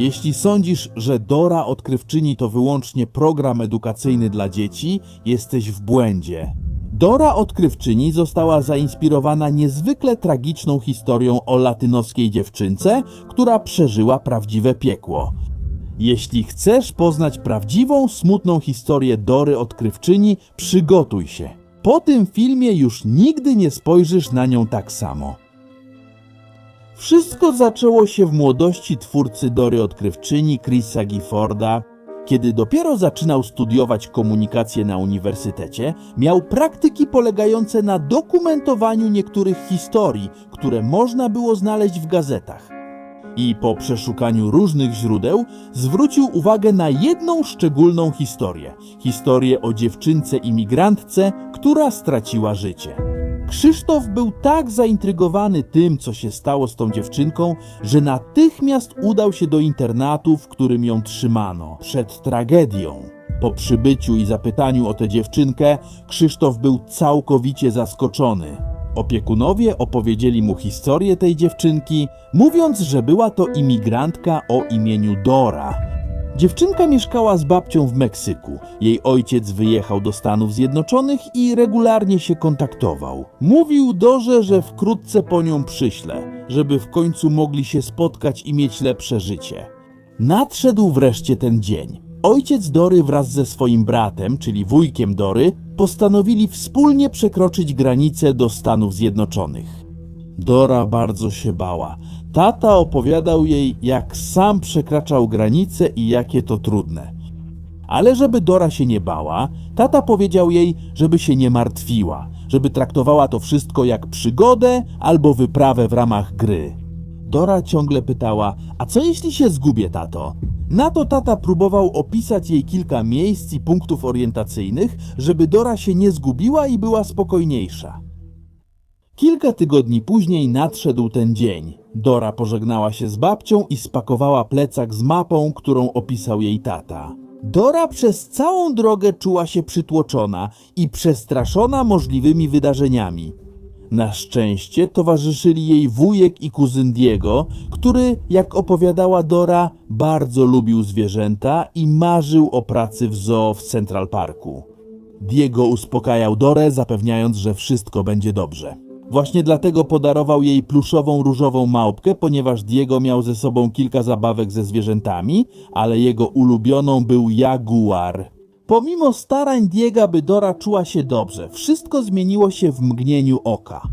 Jeśli sądzisz, że Dora Odkrywczyni to wyłącznie program edukacyjny dla dzieci, jesteś w błędzie. Dora Odkrywczyni została zainspirowana niezwykle tragiczną historią o latynoskiej dziewczynce, która przeżyła prawdziwe piekło. Jeśli chcesz poznać prawdziwą, smutną historię Dory Odkrywczyni, przygotuj się. Po tym filmie już nigdy nie spojrzysz na nią tak samo. Wszystko zaczęło się w młodości twórcy Dory Odkrywczyni Chrisa Gifforda. Kiedy dopiero zaczynał studiować komunikację na uniwersytecie, miał praktyki polegające na dokumentowaniu niektórych historii, które można było znaleźć w gazetach. I po przeszukaniu różnych źródeł zwrócił uwagę na jedną szczególną historię historię o dziewczynce imigrantce, która straciła życie. Krzysztof był tak zaintrygowany tym, co się stało z tą dziewczynką, że natychmiast udał się do internatu, w którym ją trzymano, przed tragedią. Po przybyciu i zapytaniu o tę dziewczynkę, Krzysztof był całkowicie zaskoczony. Opiekunowie opowiedzieli mu historię tej dziewczynki, mówiąc, że była to imigrantka o imieniu Dora. Dziewczynka mieszkała z babcią w Meksyku. Jej ojciec wyjechał do Stanów Zjednoczonych i regularnie się kontaktował. Mówił Dorze, że wkrótce po nią przyśle, żeby w końcu mogli się spotkać i mieć lepsze życie. Nadszedł wreszcie ten dzień. Ojciec Dory wraz ze swoim bratem, czyli wujkiem Dory, postanowili wspólnie przekroczyć granicę do Stanów Zjednoczonych. Dora bardzo się bała. Tata opowiadał jej, jak sam przekraczał granice i jakie to trudne. Ale żeby Dora się nie bała, tata powiedział jej, żeby się nie martwiła, żeby traktowała to wszystko jak przygodę albo wyprawę w ramach gry. Dora ciągle pytała: A co jeśli się zgubię, tato? Na to tata próbował opisać jej kilka miejsc i punktów orientacyjnych, żeby Dora się nie zgubiła i była spokojniejsza. Kilka tygodni później nadszedł ten dzień. Dora pożegnała się z babcią i spakowała plecak z mapą, którą opisał jej tata. Dora przez całą drogę czuła się przytłoczona i przestraszona możliwymi wydarzeniami. Na szczęście towarzyszyli jej wujek i kuzyn Diego, który, jak opowiadała Dora, bardzo lubił zwierzęta i marzył o pracy w zoo w Central Parku. Diego uspokajał Dorę, zapewniając, że wszystko będzie dobrze. Właśnie dlatego podarował jej pluszową różową małpkę, ponieważ Diego miał ze sobą kilka zabawek ze zwierzętami, ale jego ulubioną był jaguar. Pomimo starań Diega, by Dora czuła się dobrze, wszystko zmieniło się w mgnieniu oka.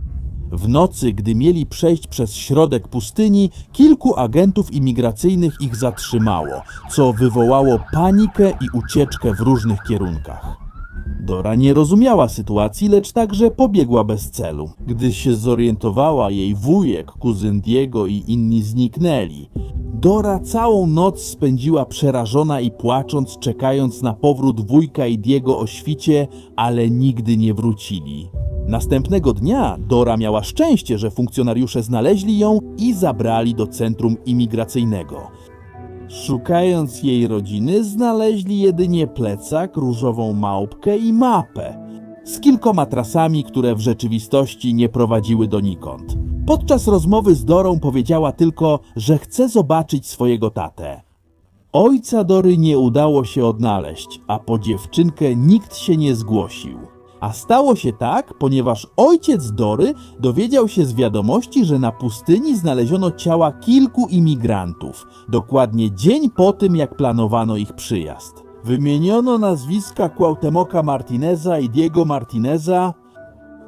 W nocy, gdy mieli przejść przez środek pustyni, kilku agentów imigracyjnych ich zatrzymało, co wywołało panikę i ucieczkę w różnych kierunkach. Dora nie rozumiała sytuacji, lecz także pobiegła bez celu. Gdy się zorientowała, jej wujek, kuzyn Diego i inni zniknęli. Dora całą noc spędziła przerażona i płacząc, czekając na powrót wujka i Diego o świcie, ale nigdy nie wrócili. Następnego dnia Dora miała szczęście, że funkcjonariusze znaleźli ją i zabrali do centrum imigracyjnego. Szukając jej rodziny, znaleźli jedynie plecak, różową małpkę i mapę z kilkoma trasami, które w rzeczywistości nie prowadziły donikąd. Podczas rozmowy z Dorą powiedziała tylko, że chce zobaczyć swojego tatę. Ojca Dory nie udało się odnaleźć, a po dziewczynkę nikt się nie zgłosił. A stało się tak, ponieważ ojciec Dory dowiedział się z wiadomości, że na pustyni znaleziono ciała kilku imigrantów, dokładnie dzień po tym, jak planowano ich przyjazd. Wymieniono nazwiska Cuauhtemoca Martineza i Diego Martineza,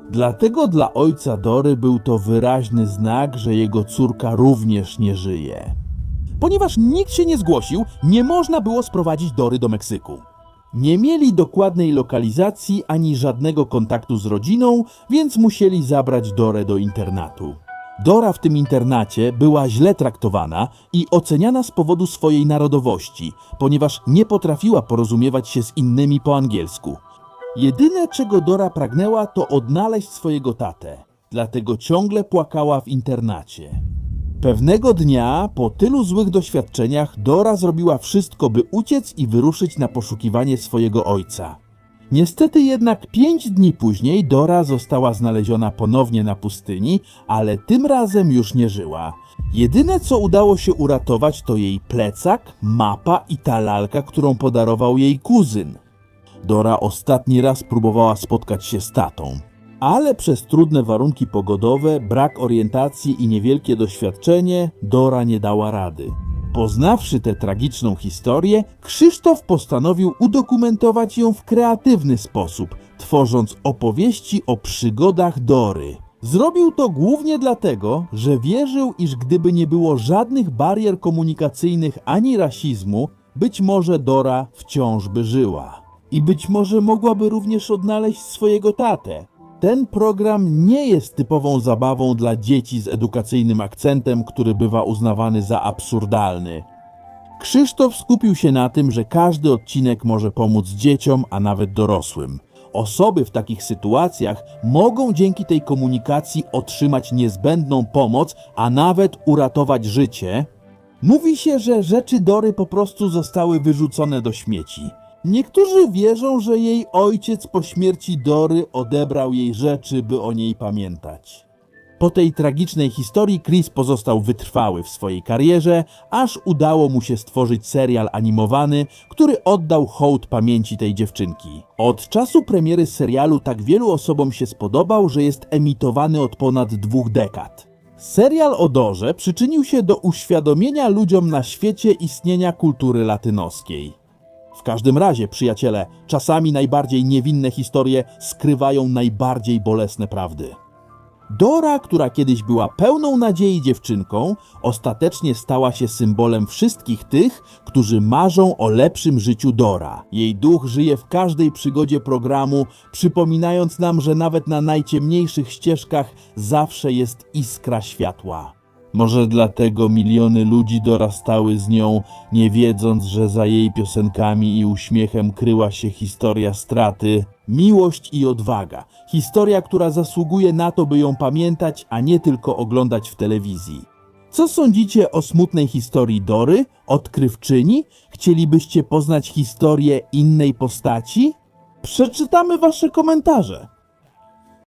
dlatego dla ojca Dory był to wyraźny znak, że jego córka również nie żyje. Ponieważ nikt się nie zgłosił, nie można było sprowadzić Dory do Meksyku. Nie mieli dokładnej lokalizacji ani żadnego kontaktu z rodziną, więc musieli zabrać Dorę do internatu. Dora w tym internacie była źle traktowana i oceniana z powodu swojej narodowości, ponieważ nie potrafiła porozumiewać się z innymi po angielsku. Jedyne, czego Dora pragnęła, to odnaleźć swojego tatę, dlatego ciągle płakała w internacie. Pewnego dnia, po tylu złych doświadczeniach, Dora zrobiła wszystko, by uciec i wyruszyć na poszukiwanie swojego ojca. Niestety jednak pięć dni później Dora została znaleziona ponownie na pustyni, ale tym razem już nie żyła. Jedyne co udało się uratować to jej plecak, mapa i ta lalka, którą podarował jej kuzyn. Dora ostatni raz próbowała spotkać się z tatą, ale przez trudne warunki pogodowe, brak orientacji i niewielkie doświadczenie Dora nie dała rady. Poznawszy tę tragiczną historię, Krzysztof postanowił udokumentować ją w kreatywny sposób, tworząc opowieści o przygodach Dory. Zrobił to głównie dlatego, że wierzył, iż gdyby nie było żadnych barier komunikacyjnych ani rasizmu, być może Dora wciąż by żyła. I być może mogłaby również odnaleźć swojego tatę. Ten program nie jest typową zabawą dla dzieci z edukacyjnym akcentem, który bywa uznawany za absurdalny. Krzysztof skupił się na tym, że każdy odcinek może pomóc dzieciom, a nawet dorosłym. Osoby w takich sytuacjach mogą dzięki tej komunikacji otrzymać niezbędną pomoc, a nawet uratować życie. Mówi się, że rzeczy Dory po prostu zostały wyrzucone do śmieci. Niektórzy wierzą, że jej ojciec po śmierci Dory odebrał jej rzeczy, by o niej pamiętać. Po tej tragicznej historii Chris pozostał wytrwały w swojej karierze, aż udało mu się stworzyć serial animowany, który oddał hołd pamięci tej dziewczynki. Od czasu premiery serialu tak wielu osobom się spodobał, że jest emitowany od ponad dwóch dekad. Serial o Dorze przyczynił się do uświadomienia ludziom na świecie istnienia kultury latynoskiej. W każdym razie, przyjaciele, czasami najbardziej niewinne historie skrywają najbardziej bolesne prawdy. Dora, która kiedyś była pełną nadziei dziewczynką, ostatecznie stała się symbolem wszystkich tych, którzy marzą o lepszym życiu Dora. Jej duch żyje w każdej przygodzie programu, przypominając nam, że nawet na najciemniejszych ścieżkach zawsze jest iskra światła. Może dlatego miliony ludzi dorastały z nią, nie wiedząc, że za jej piosenkami i uśmiechem kryła się historia straty, miłość i odwaga. Historia, która zasługuje na to, by ją pamiętać, a nie tylko oglądać w telewizji. Co sądzicie o smutnej historii Dory, odkrywczyni? Chcielibyście poznać historię innej postaci? Przeczytamy wasze komentarze.